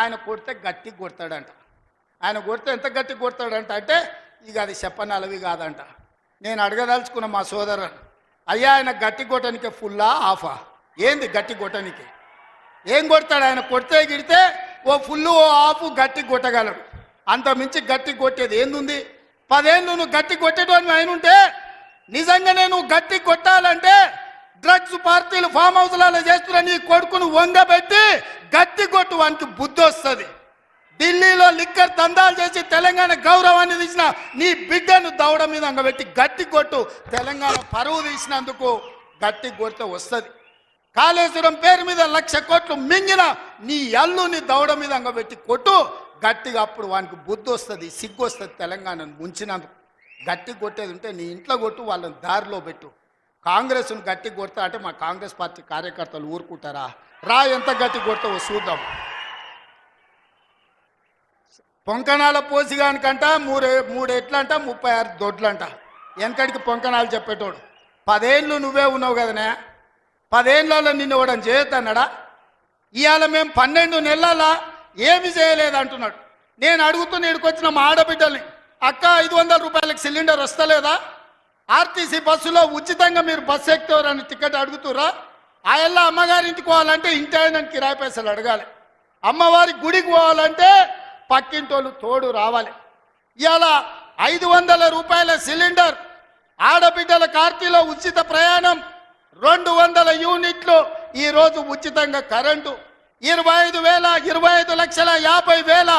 ఆయన కొడితే గట్టి కొడతాడంట. ఆయన కొడితే ఎంత గట్టి కొడతాడంట అంటే ఇక అది చెప్పనలవి కాదంట. నేను అడగదలుచుకున్న మా సోదరుని అయ్యా ఆయన గట్టి కొట్టనికి ఫుల్లా ఆఫా ఏంది గట్టి కొట్టనికి ఏం కొడతాడు? ఆయన కొడితే గిడితే ఓ ఫుల్ ఓ ఆఫ్ గట్టి కొట్టగలడు. అంత మించి గట్టి కొట్టేది ఏందుంది? పదేళ్ళు నువ్వు గట్టి కొట్టేటోని ఆయన ఉంటే నిజంగానే నువ్వు గట్టి కొట్టాలంటే డ్రగ్స్ పార్టీలు ఫామ్ హౌస్లలో చేస్తున్న నీ కొడుకును వంగబెట్టి గట్టి కొట్టు వానికి బుద్ధి వస్తుంది. ఢిల్లీలో లిక్కర్ దందాలు చేసి తెలంగాణ గౌరవాన్ని తీసిన నీ బిడ్డను దౌడ మీద అంగబెట్టి గట్టి కొట్టు తెలంగాణ పరువు తీసినందుకు గట్టి కొడితే వస్తుంది. కాళేశ్వరం పేరు మీద లక్ష కోట్లు మింగిన నీ అల్లుని దౌడ మీద అంగబెట్టి కొట్టు గట్టిగా అప్పుడు వానికి బుద్ధి వస్తుంది సిగ్గు వస్తుంది తెలంగాణను ముంచినందుకు. గట్టి కొట్టేది ఉంటే నీ ఇంట్లో కొట్టు వాళ్ళని దారిలో పెట్టు. కాంగ్రెస్ను గట్టి కొడతా అంటే మా కాంగ్రెస్ పార్టీ కార్యకర్తలు ఊరుకుంటారా? రా ఎంత గట్టి కొడతావో చూద్దాం. పొంకణాల పోసిగానికంట మూడే మూడు ఎట్లంట ముప్పై ఆరు దొడ్లంట. వెనకడికి పొంకణాలు చెప్పేటోడు. పదేళ్ళు నువ్వే ఉన్నావు కదనే? పదేళ్ళలో నిన్ను ఇవ్వడం చేయొద్దన్నాడా? ఇవాళ మేము పన్నెండు నెలల ఏమి చేయలేదు అంటున్నాడు నేను అడుగుతూ నేడుకొచ్చిన మా ఆడబిడ్డల్ని అక్క ఐదు వందల రూపాయలకి సిలిండర్ వస్తలేదా? ఆర్టీసీ బస్సులో ఉచితంగా మీరు బస్సు ఎక్కుతారని టికెట్ అడుగుతురా? ఆయల్ల అమ్మగారింటికి పోవాలంటే ఇంటి ఆయన కిరాయి పైసలు అడగాలి. అమ్మవారి గుడికి పోవాలంటే పక్కింటోళ్ళు తోడు రావాలి. ఇవాళ ఐదు వందల రూపాయల సిలిండర్ ఆడబిడ్డల కార్తీలో ఉచిత ప్రయాణం రెండు వందల యూనిట్లు ఈరోజు ఉచితంగా కరెంటు ఇరవై ఐదు వేల ఇరవై ఐదు లక్షల యాభై వేల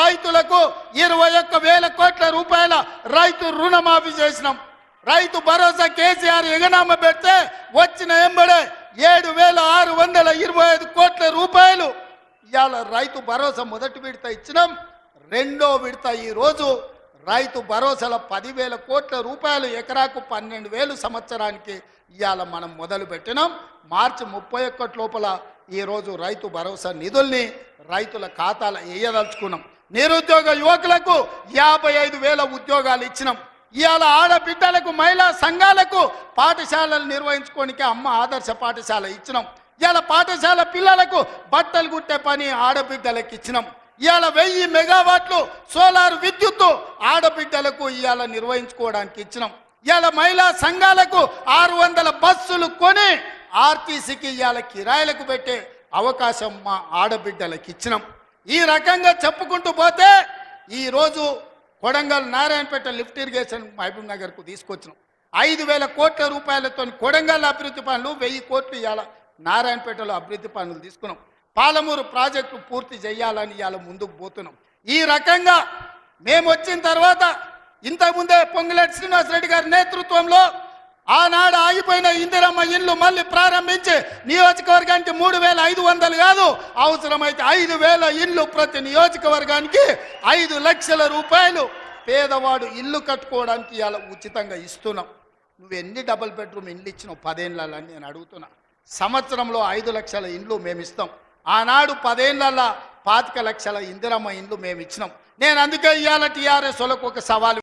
రైతులకు ఇరవై ఒక్క వేల కోట్ల రూపాయల రైతు రుణమాఫీ చేసినాం. రైతు భరోసా కేసీఆర్ ఎగనామ పెడితే వచ్చిన ఎంబడే ఏడు వేల ఆరు వందల ఇరవై ఐదు కోట్ల రూపాయలు. ఇవాళ రైతు భరోసా మొదటి విడత ఇచ్చినాం. రెండో విడత ఈరోజు రైతు భరోసాల పదివేల కోట్ల రూపాయలు ఎకరాకు పన్నెండు వేలు సంవత్సరానికి ఇవాళ మనం మొదలు పెట్టినాం. మార్చి ముప్పై ఒక్కటి లోపల ఈరోజు రైతు భరోసా నిధుల్ని రైతుల ఖాతాలో వేయదలుచుకున్నాం నిరుద్యోగ యువకులకు యాభై ఐదు వేల ఉద్యోగాలు ఇచ్చినాం. ఇవాళ ఆడబిడ్డలకు మహిళా సంఘాలకు పాఠశాలలు నిర్వహించుకోనికి అమ్మ ఆదర్శ పాఠశాల ఇచ్చినాం. ఇవాళ పాఠశాల పిల్లలకు బట్టలు కుట్టే పని ఆడబిడ్డలకు ఇచ్చినాం. ఇవాళ వెయ్యి మెగావాట్లు సోలార్ విద్యుత్తు ఆడబిడ్డలకు ఇవాళ నిర్వహించుకోవడానికి ఇచ్చినాం. ఇవాళ మహిళా సంఘాలకు ఆరు వందల బస్సులు కొని ఆర్టీసీకి ఇవాళ కిరాయిలకు పెట్టే అవకాశం మా ఆడబిడ్డలకు ఇచ్చినాం. ఈ రకంగా చెప్పుకుంటూ పోతే ఈరోజు కొడంగల్ నారాయణపేట లిఫ్ట్ ఇరిగేషన్ మహబూబ్ నగర్కు తీసుకొచ్చినాం. ఐదు వేల కోట్ల రూపాయలతో కొడంగల్ అభివృద్ధి పనులు వెయ్యి కోట్లు ఇవాళ నారాయణపేటలో అభివృద్ధి పనులు తీసుకున్నాం. పాలమూరు ప్రాజెక్టు పూర్తి చేయాలని ఇవాళ ముందుకు పోతున్నాం. ఈ రకంగా మేము వచ్చిన తర్వాత ఇంతకుముందే పొంగులేటి శ్రీనివాసరెడ్డి గారి నేతృత్వంలో ఆనాడు ఆగిపోయిన ఇందిరమ్మ ఇల్లు మళ్ళీ ప్రారంభించి నియోజకవర్గానికి మూడు వేల ఐదు వందలు కాదు అవసరమైతే ఐదు వేల ఇల్లు ప్రతి నియోజకవర్గానికి ఐదు లక్షల రూపాయలు పేదవాడు ఇల్లు కట్టుకోవడానికి ఇలా ఉచితంగా ఇస్తున్నాం. నువ్వు ఎన్ని డబుల్ బెడ్రూమ్ ఇండ్లు ఇచ్చినావు పదేళ్ళని నేను అడుగుతున్నా. సంవత్సరంలో ఐదు లక్షల ఇండ్లు మేము ఇస్తాం. ఆనాడు పదేళ్ళ పాతిక లక్షల ఇందిరమ్మ ఇండ్లు మేము ఇచ్చినాం. నేను అందుకే ఇవాళ టీఆర్ఎస్ వాళ్ళకు ఒక సవాలు